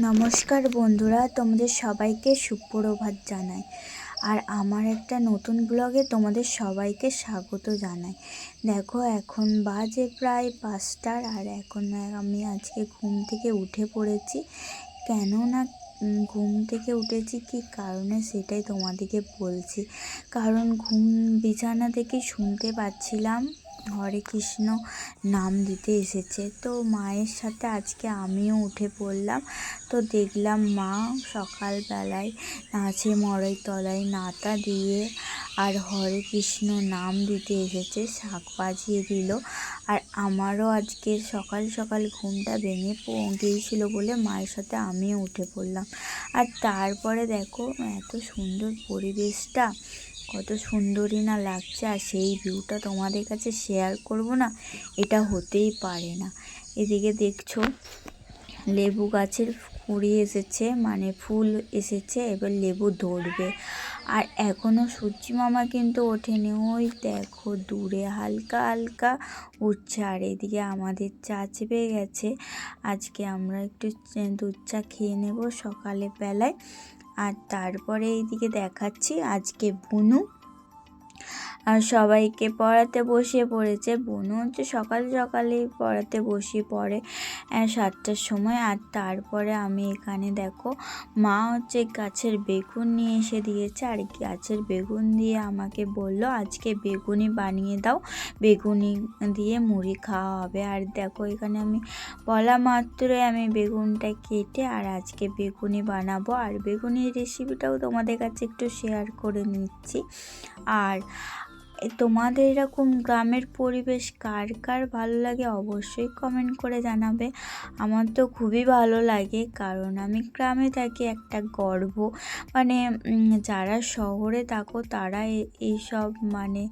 নমস্কার বন্ধুরা, তোমাদের সবাইকে সুপ্রভাত জানাই। আর আমার একটা নতুন ব্লগে তোমাদের সবাইকে স্বাগত জানাই। দেখো, এখন বাজে প্রায় পাঁচটার, আর এখন আমি আজকে ঘুম থেকে উঠে পড়েছি। কেননা ঘুম থেকে উঠেছি কি কারণে সেটাই তোমাদেরকে বলছি। কারণ ঘুম বিছানা থেকে শুনতে পাচ্ছিলাম। হরে কৃষ্ণ নাম দিতে এসেছে। তো মায়ের সাথে আজকে আমিও উঠে পড়লাম। তো দেখলাম মা সকালবেলায় নাচে মড়াই তলায় নাতা দিয়ে আর হরে কৃষ্ণ নাম দিতে এসেছে, শাক বাজিয়ে দিল। আর আমারও আজকে সকাল সকাল ঘুমটা ভেঙে গিয়েছিল বলে মায়ের সাথে আমিও উঠে পড়লাম। আর তারপরে দেখো এত সুন্দর পরিবেশটা কত সুন্দরই না লাগছে আর সেই ভিউটা তোমাদের কাছে শেয়ার করব না, এটা হতেই পারে না। এদিকে দেখছ, লেবু গাছের কুড়ি এসেছে মানে ফুল এসেছে, এবার লেবু ধরবে। আর এখনও সূর্যি মামা কিন্তু ওঠেনি, ওই দেখো দূরে হালকা হালকা উঠছে আর এদিকে আমাদের চা চেপে গেছে, আজকে আমরা একটু দুধ চা খেয়ে নেব সকালে বেলায়। আর তারপরে এইদিকে দেখাচ্ছি আজকে বুনু। আর সবাইকে পড়াতে বসিয়ে পড়েছে। বোনও হচ্ছে সকাল সকালেই পড়াতে বসিয়ে পড়ে। সাতটার সময়। আর তারপরে আমি এখানে দেখো, মা হচ্ছে গাছের বেগুন নিয়ে এসে দিয়েছে। আর গাছের বেগুন দিয়ে আমাকে বলল, আজকে বেগুনি বানিয়ে দাও। বেগুনি দিয়ে মুড়ি খাওয়া হবে। আর দেখো, এখানে আমি বলা মাত্রই আমি বেগুনটা কেটে আর আজকে বেগুনি বানাবো। আর বেগুনির রেসিপিটাও তোমাদের কাছে একটু শেয়ার করে নিচ্ছি। আর তোমাদের এরকম গ্রামের পরিবেশ কার কার ভালো লাগে অবশ্যই কমেন্ট করে জানাবে। আমার তো খুবই ভালো লাগে, কারণ আমি গ্রামে থাকি একটা গর্ব। মানে যারা শহরে থাকো, তারা এইসব মানে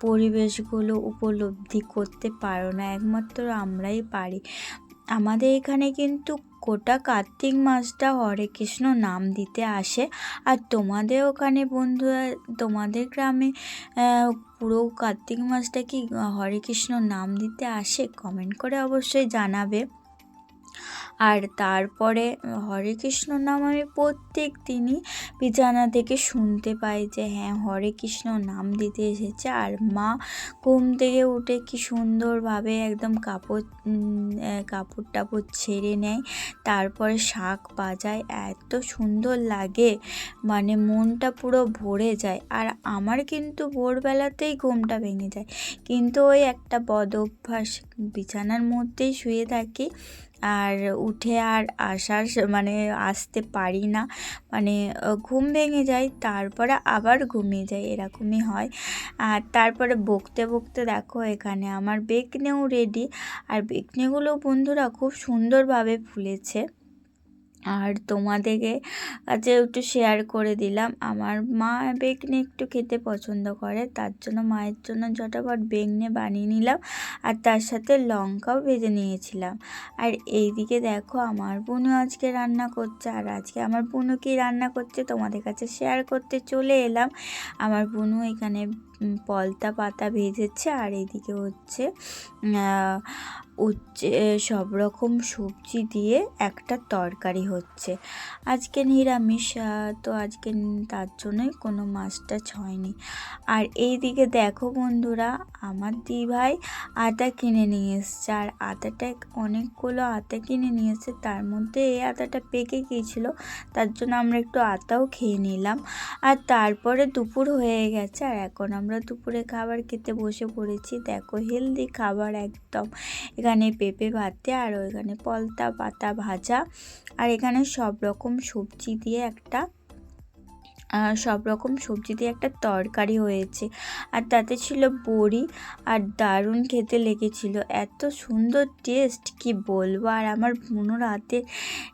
পরিবেশগুলো উপলব্ধি করতে পারো না। একমাত্র আমরাই পারি। আমাদের এখানে কিন্তু গোটা কার্তিক মাসটা হরে কৃষ্ণ নাম দিতে আসে। আর তোমাদের ওখানে বন্ধুরা, তোমাদের গ্রামে পুরো কার্তিক মাসটা কি হরে কৃষ্ণ নাম দিতে আসে? কমেন্ট করে অবশ্যই জানাবে। আর তারপরে হরে কৃষ্ণ নাম আমি প্রত্যেক দিনই বিছানা থেকে শুনতে পাই যে হ্যাঁ হরে কৃষ্ণ নাম দিতে এসেছে। আর মা ঘুম থেকে উঠে কি সুন্দরভাবে একদম কাপড় কাপড় টাপড় ছেড়ে নেয়। তারপরে শাক বাজায়। এত সুন্দর লাগে। মানে মনটা পুরো ভরে যায়। আর আমার কিন্তু ভোরবেলাতেই ঘুমটা ভেঙে যায়। কিন্তু ওই একটা বদ অভ্যাস, বিছানার মধ্যেই শুয়ে থাকি। আর উঠে আর আসার মানে আসতে পারি না। মানে ঘুম ভেঙে যায়, তারপরে আবার ঘুমিয়ে যায় এরকমই হয়। আর তারপরে বকতে বকতে দেখো, এখানে আমার বেকনেও রেডি আর বেকনেগুলো বন্ধুরা খুব সুন্দরভাবে ফুলেছে। আর তোমাদেরকে কাছে একটু শেয়ার করে দিলাম। আমার মা বেগনে একটু খেতে পছন্দ করে, তার জন্য মায়ের জন্য ঝটাপট বেগনে বানিয়ে নিলাম আর তার সাথে লঙ্কাও ভেজে নিয়েছিলাম। আর এইদিকে দেখো আমার বোনও আজকে রান্না করছে আর আজকে আমার বোনও কি রান্না করছে তোমাদের কাছে শেয়ার করতে চলে এলাম। আমার বোনও এখানে পলতা পাতা ভেজেছে আর এইদিকে হচ্ছে উচ্ছে, সব রকম সবজি দিয়ে একটা তরকারি হচ্ছে। আজকে নিরামিষ তো আজকে তার জন্যই কোনো মাছ টাছ হয়নি আর এই দিকে দেখো বন্ধুরা, আমার দি ভাই আটা কিনে নিয়ে এসছে। আর আটাটা অনেকগুলো আটা কিনে নিয়ে এসছে। তার মধ্যে এই আটাটা পেকে গিয়েছিল, তার জন্য আমরা একটু আটাও খেয়ে নিলাম। আর তারপরে দুপুর হয়ে গেছে, আর এখন আমরা দুপুরে খাবার খেতে বসে পড়েছি। দেখো হেলদি খাবার একদম। এখানে পেঁপে ভাতে, আর ওইখানে পলতা পাতা ভাজা, আর এখানে সব রকম সবজি দিয়ে একটা সব রকম সবজি দিয়ে একটা তরকারি হয়েছে। আর তাতে ছিল বড়ি আর দারুণ খেতে লেগেছিল। এত সুন্দর টেস্ট কি বলব? আর আমার বুনোর হাতের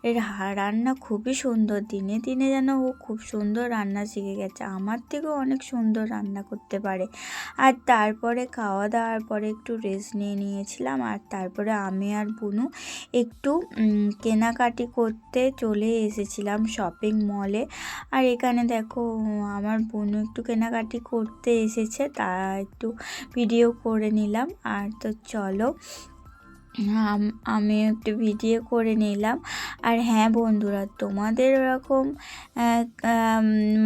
এর রান্না খুবই সুন্দর। দিনে দিনে যেন ও খুব সুন্দর রান্না শিখে গেছে। আমার থেকেও অনেক সুন্দর রান্না করতে পারে। আর তারপরে খাওয়া দাওয়ার পরে একটু রেস্ট নিয়ে নিয়েছিলাম। আর তারপরে আমি আর বুনু একটু কেনাকাটি করতে চলে এসেছিলাম শপিং মলে আর এখানে দেখো আমার বোনও একটু কেনাকাটি করতে এসেছে তা একটু ভিডিও করে নিলাম। আর তো চলো, আমি একটু ভিডিও করে নিলাম। আর হ্যাঁ বন্ধুরা, তোমাদের ওরকম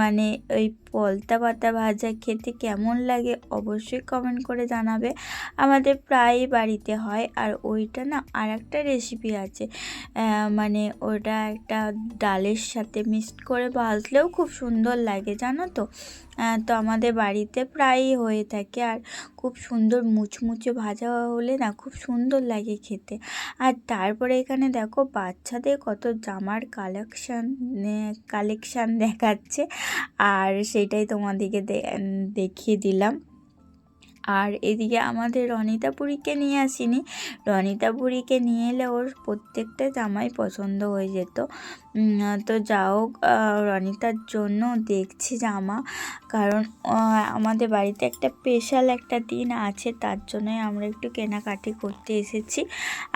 মানে ওই পলতা পাতা ভাজা খেতে কেমন লাগে অবশ্যই কমেন্ট করে জানাবে। আমাদের প্রায়ই বাড়িতে হয় আর ওইটা না আর একটা রেসিপি আছে মানে ওটা একটা ডালের সাথে মিক্সড করে ভাজলেও খুব সুন্দর লাগে, জানো তো? তো আমাদের বাড়িতে প্রায়ই হয়ে থাকে আর খুব সুন্দর মুচমুচে ভাজা হলে না খুব সুন্দর লাগে খেতে। আর তারপরে এখানে দেখো বাচ্চাদের কত জামার কালেকশান কালেকশান দেখাচ্ছে। আর সেটাই তোমাদেরকে দেখিয়ে দিলাম। আর এদিকে আমাদের রনিতাপুরীকে নিয়ে আসিনি। রনিতাপুরীকে নিয়ে এলে ওর প্রত্যেকটা জামাই পছন্দ হয়ে যেত। তো যাও হোক, রনিতার জন্য দেখছি জামা। কারণ আমাদের বাড়িতে একটা স্পেশাল একটা দিন আছে তার জন্যই আমরা একটু কেনাকাটি করতে এসেছি।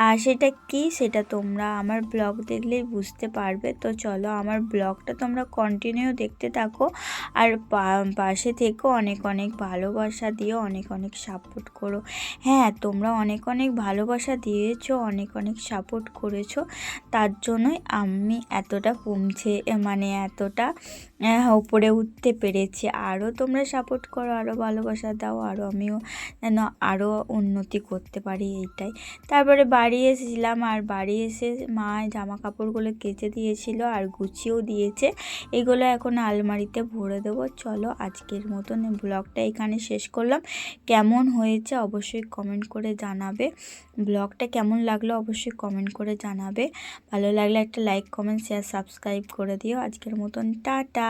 আর সেটা কি সেটা তোমরা আমার ব্লগ দেখলেই বুঝতে পারবে। তো চলো আমার ব্লগটা তোমরা কন্টিনিউ দেখতে থাকো। আর পাশে থেকেও অনেক অনেক ভালোবাসা দিও অনেক অনেক সাপোর্ট করো। হ্যাঁ তোমরা অনেক অনেক ভালোবাসা দিয়েছ অনেক অনেক সাপোর্ট করেছ। তার জন্যই আমি এতটা কমছে মানে এতটা উপরে উঠতে পেরেছি। আরও তোমরা সাপোর্ট করো আরও ভালোবাসা দাও আরও আমিও যেন আরও উন্নতি করতে পারি এইটাই। তারপরে বাড়ি এসেছিলাম, আর বাড়ি এসে মা জামা কাপড়গুলো কেচে দিয়েছিল আর গুছিয়েও দিয়েছে। এগুলো এখন আলমারিতে ভরে দেবো। চলো আজকের মতন ব্লগটা এখানে শেষ করলাম। কেমন হয়েছে অবশ্যই কমেন্ট করে জানাবে। ব্লগটা কেমন লাগল অবশ্যই কমেন্ট করে জানাবে। ভালো লাগলে একটা লাইক কমেন্ট শেয়ার সাবস্ক্রাইব করে দিও। আজকের মতন টাটা।